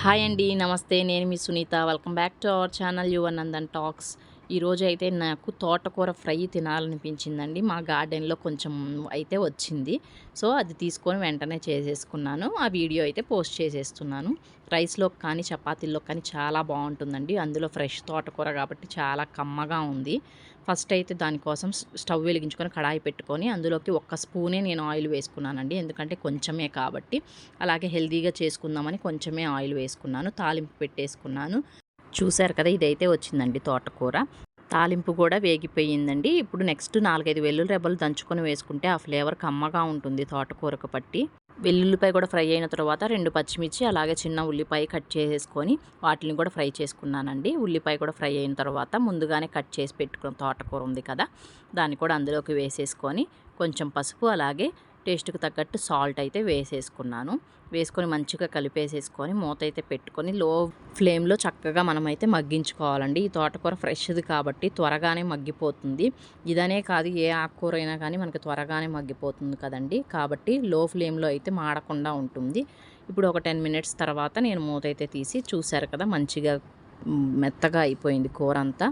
Hi అండి నమస్తే. నేను మీ Sunitha. Welcome back to our channel your Nandan talks. ఈరోజు అయితే నాకు తోటకూర ఫ్రై తినాలనిపించిందండి. మా గార్డెన్లో కొంచెం అయితే వచ్చింది. సో అది తీసుకొని వెంటనే చేసేసుకున్నాను. ఆ వీడియో అయితే పోస్ట్ చేసేస్తున్నాను. రైస్లో కానీ చపాతీల్లో కానీ చాలా బాగుంటుందండి. అందులో ఫ్రెష్ తోటకూర కాబట్టి చాలా కమ్మగా ఉంది. ఫస్ట్ అయితే దానికోసం స్టవ్ వెలిగించుకొని కడాయి పెట్టుకొని అందులోకి ఒక్క స్పూనే నేను ఆయిల్ వేసుకున్నానండి. ఎందుకంటే కొంచెమే కాబట్టి. అలాగే హెల్తీగా చేసుకుందామని కొంచెమే ఆయిల్ వేసుకున్నాను. తాలింపు పెట్టేసుకున్నాను. చూశారు కదా ఇదైతే వచ్చిందండి తోటకూర. తాలింపు కూడా వేగిపోయిందండి. ఇప్పుడు నెక్స్ట్ నాలుగైదు వెల్లుల్లి రెబ్బలు దంచుకొని వేసుకుంటే ఆ ఫ్లేవర్ కమ్మగా ఉంటుంది తోటకూరకు పట్టి. వెల్లుల్లిపాయ కూడా ఫ్రై అయిన తర్వాత రెండు పచ్చిమిర్చి అలాగే చిన్న ఉల్లిపాయ కట్ చేసేసుకొని వాటిని కూడా ఫ్రై చేసుకున్నానండి. ఉల్లిపాయ కూడా ఫ్రై అయిన తర్వాత ముందుగానే కట్ చేసి పెట్టుకున్న తోటకూర ఉంది కదా దాన్ని కూడా అందులోకి వేసేసుకొని కొంచెం పసుపు అలాగే టేస్ట్కి తగ్గట్టు సాల్ట్ అయితే వేసేసుకున్నాను. వేసుకొని మంచిగా కలిపేసేసుకొని మూత అయితే పెట్టుకొని లో ఫ్లేమ్లో చక్కగా మనమైతే మగ్గించుకోవాలండి. ఈ తోటకూర ఫ్రెష్ది కాబట్టి త్వరగానే మగ్గిపోతుంది. ఇదనే కాదు ఏ ఆకుకూర అయినా కానీ మనకి త్వరగానే మగ్గిపోతుంది కదండి. కాబట్టి లో ఫ్లేమ్లో అయితే మాడకుండా ఉంటుంది. ఇప్పుడు ఒక టెన్ మినిట్స్ తర్వాత నేను మూత అయితే తీసి చూశారు కదా మంచిగా మెత్తగా అయిపోయింది కూర అంతా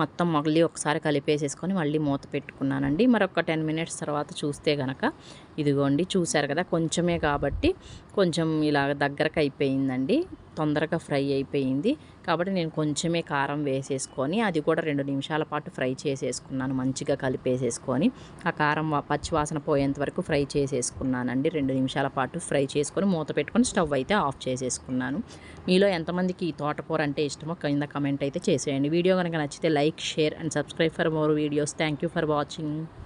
మొత్తం మళ్ళీ ఒకసారి కలిపేసేసుకొని మళ్ళీ మూత పెట్టుకున్నానండి. మరొక టెన్ మినిట్స్ తర్వాత చూస్తే కనుక ఇదిగోండి చూశారు కదా కొంచెమే కాబట్టి కొంచెం ఇలా దగ్గరకు అయిపోయిందండి. తొందరగా ఫ్రై అయిపోయింది. కాబట్టి నేను కొంచెమే కారం వేసేసుకొని అది కూడా రెండు నిమిషాల పాటు ఫ్రై చేసేసుకున్నాను. మంచిగా కలిపేసేసుకొని ఆ కారం పచ్చివాసన పోయేంత వరకు ఫ్రై చేసేసుకున్నానండి. రెండు నిమిషాల పాటు ఫ్రై చేసుకొని మూత పెట్టుకొని స్టవ్ అయితే ఆఫ్ చేసేసుకున్నాను. మీలో ఎంతమందికి ఈ తోటకూర అంటే ఇష్టమో కింద కమెంట్ అయితే చేసేయండి. వీడియో కనుక నచ్చితే like share and subscribe for more videos. Thank you for watching.